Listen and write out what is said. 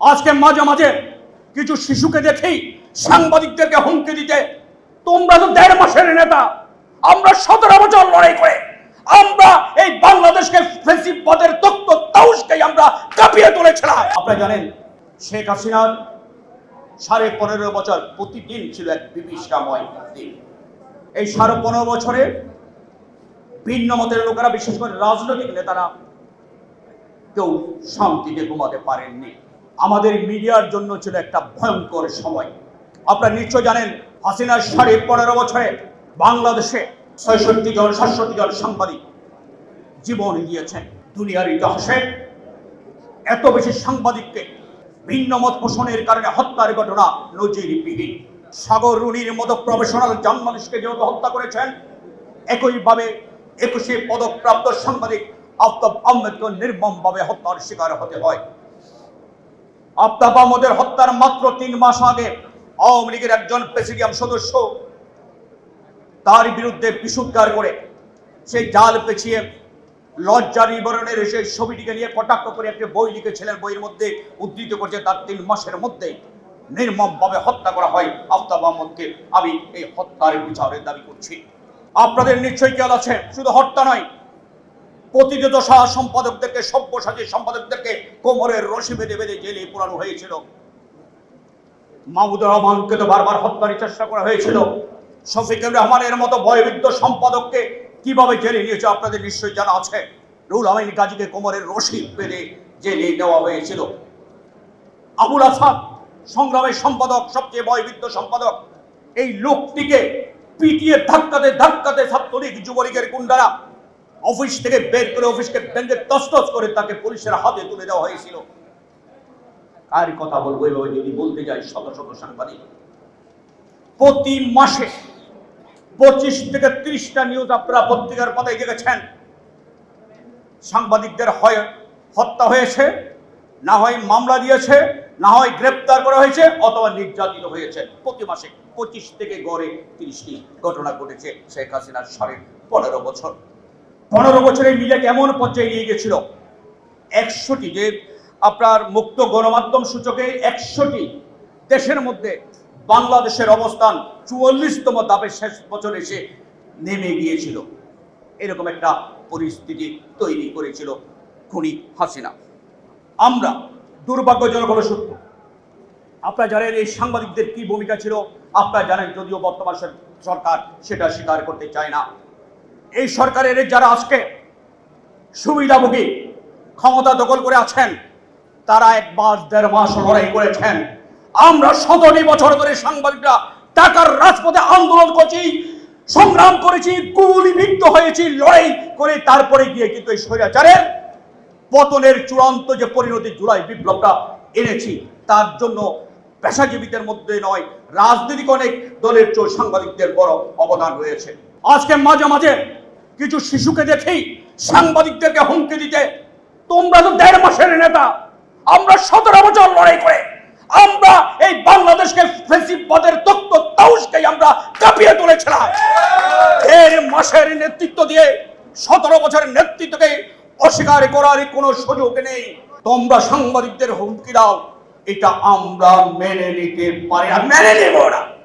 আজকে মাঝে মাঝে কিছু শিশুকে দেখেই সাংবাদিকদেরকে হুমকি দিতে, তোমরা তো দেড় মাসের নেতা, আমরা সতেরো বছর লড়াই করে, আমরা এই বাংলাদেশকে ফেসিবাদের তত্ত্ব তাউসকে আমরা কাঁপিয়ে তুলেছিলাম। আপনারা জানেন, শেখ হাসিনার সাড়ে পনেরো বছর প্রতিদিন ছিল এক বিভীষিকাময় দিন। এই সাড়ে পনেরো বছরে ভিন্ন মতের লোকেরা, বিশেষ করে রাজনৈতিক নেতারা, কেউ শান্তিতে ঘুমাতে পারেননি। আমাদের মিডিয়ার জন্য ছিল একটা ভয়ঙ্কর সময়। আপনারা নিশ্চয় জানেন, হাসিনার সাড়ে পনেরো বছরে বাংলাদেশে ছয়ষট্টি জন, সাতষট্টি জন সাংবাদিক জীবন দিয়েছেন দুনিয়ার ইতিহাসে। এত বেশি সাংবাদিককে ভিন্ন মত পোষণের কারণে হত্যার ঘটনা নজিরবিহীন। সাগর রুনির মতো প্রফেশনাল জার্নালিস্টকে যেহেতু হত্যা করেছেন, একইভাবে একুশে পদকপ্রাপ্ত সাংবাদিক আফতাব আহমেদকে নির্মমভাবে হত্যার শিকার হতে হয়। আফতাব আহমদের হত্যার মাত্র তিন মাস আগে আওয়ামী লীগের একজন প্রেসিডিয়াম সদস্য তার বিরুদ্ধে বিশুদ্ধার করে সেই জাল পেছিয়ে লজ্জা নিবরণের সেই ছবিটিকে নিয়ে কটাক্ষ করে একটি বই লিখেছিলেন, বইয়ের মধ্যে উদ্ধৃত করছে তার তিন মাসের মধ্যে নির্মমভাবে হত্যা করা হয় আফতাব আহমদকে আমি এই হত্যার বিচারের দাবি করছি। আপনাদের নিশ্চয়ই খেয়াল আছে, শুধু হত্যা নয় প্রতিটি দশা সম্পাদকদেরকে, সব্যসাচী সম্পাদকদেরকে কোমরের রশি বেঁধে বেঁধে জেলে পুরানো হয়েছিল। মাহমুদুর রহমানকে তো বারবার হত্যার চেষ্টা করা হয়েছিল। শফিকুর রহমানের মতো ভয়বিদ্ধ সম্পাদককে কীভাবে জেলে নিয়েছে আপনাদের নিশ্চয়ই জানা আছে? রুল আমিন গাজীকে কোমরের রশি বেঁধে জেলে নেওয়া হয়েছিল। আবুল আসাদ সংগ্রামের সম্পাদক, সবচেয়ে ভয়বিদ্ধ সম্পাদক, এই লোকটিকে পিটিয়ে ধাক্কাতে ধাক্কাতে ছাত্রলীগ যুবলীগের গুন্ডারা অফিস থেকে বের করে অফিসকে ভেঙে তসতস করে তাকে পুলিশের হাতে তুলে দেওয়া হয়েছিল। কার কথা বলব এভাবে যদি বলতে যাই, শত শত সাংবাদিক। প্রতি মাসে পঁচিশ থেকে ত্রিশটা নিউজ আপনারা পত্রিকার পাতায় দেখেছেন। সাংবাদিকদের হয় হত্যা হয়েছে, না হয় মামলা দিয়েছে, না হয় গ্রেপ্তার করা হয়েছে, অথবা নির্যাতিত হয়েছে। প্রতি মাসে পঁচিশ থেকে গড়ে তিরিশটি ঘটনা ঘটেছে শেখ হাসিনার সাড়ে পনেরো বছর। পনেরো বছরে মিডিয়াকে এমন পর্যায়ে নিয়ে গেছিল? একশোটি, যে আপনার মুক্ত গণমাধ্যম সূচকে একশোটি দেশের মধ্যে বাংলাদেশের অবস্থান চুয়াল্লিশতম ধাপে শেষ বছর এসে নেমে গিয়েছিল। এরকম একটা পরিস্থিতি তৈরি করেছিল খুনি হাসিনা। আমরা দুর্ভাগ্যজনক হলো সত্য। আপনারা জানেন এই সাংবাদিকদের কি ভূমিকা ছিল? আপনারা জানেন যদিও বর্তমান সরকার সেটা স্বীকার করতে চায় না। এই সরকারের যারা আজকে সুবিধাভোগী ক্ষমতা দখল করে আছেন, তারা এক মাস, দেড় মাস লড়াই করেছেন। আমরা সতেরো বছর ধরে সাংবাদিকরা টাকার রাজপথে আন্দোলন করছি, সংগ্রাম করেছি, গুলিবিদ্ধ হয়েছি, লড়াই করে তারপরে গিয়ে কিন্তু এই স্বৈরাচারের পতনের চূড়ান্ত যে পরিণতি জুলাই বিপ্লবটা এনেছি, তার জন্য পেশাজীবীদের মধ্যে নয়, রাজনৈতিক অনেক দলের চেয়েও সাংবাদিকদের বড় অবদান রয়েছে। আজকে মাঝে মাঝে কিছু শিশুকে দেখেই সাংবাদিকদেরকে হুমকি দিতে, তোমরা তো দেড় মাসের নেতা, আমরা সতেরো বছর লড়াই করে, আমরা এই বাংলাদেশকে ফেসিবাদের তত্ত্ব তাউসকে আমরা কাঁপিয়ে তুলেছিলাম। দেড় মাসের নেতৃত্ব দিয়ে সতেরো বছরের নেতৃত্বকে অস্বীকার করার কোনো সুযোগ নেই। তোমরা সাংবাদিকদের হুমকি দাও, এটা আমরা মেনে নিতে পারি না। মেনে নেব না।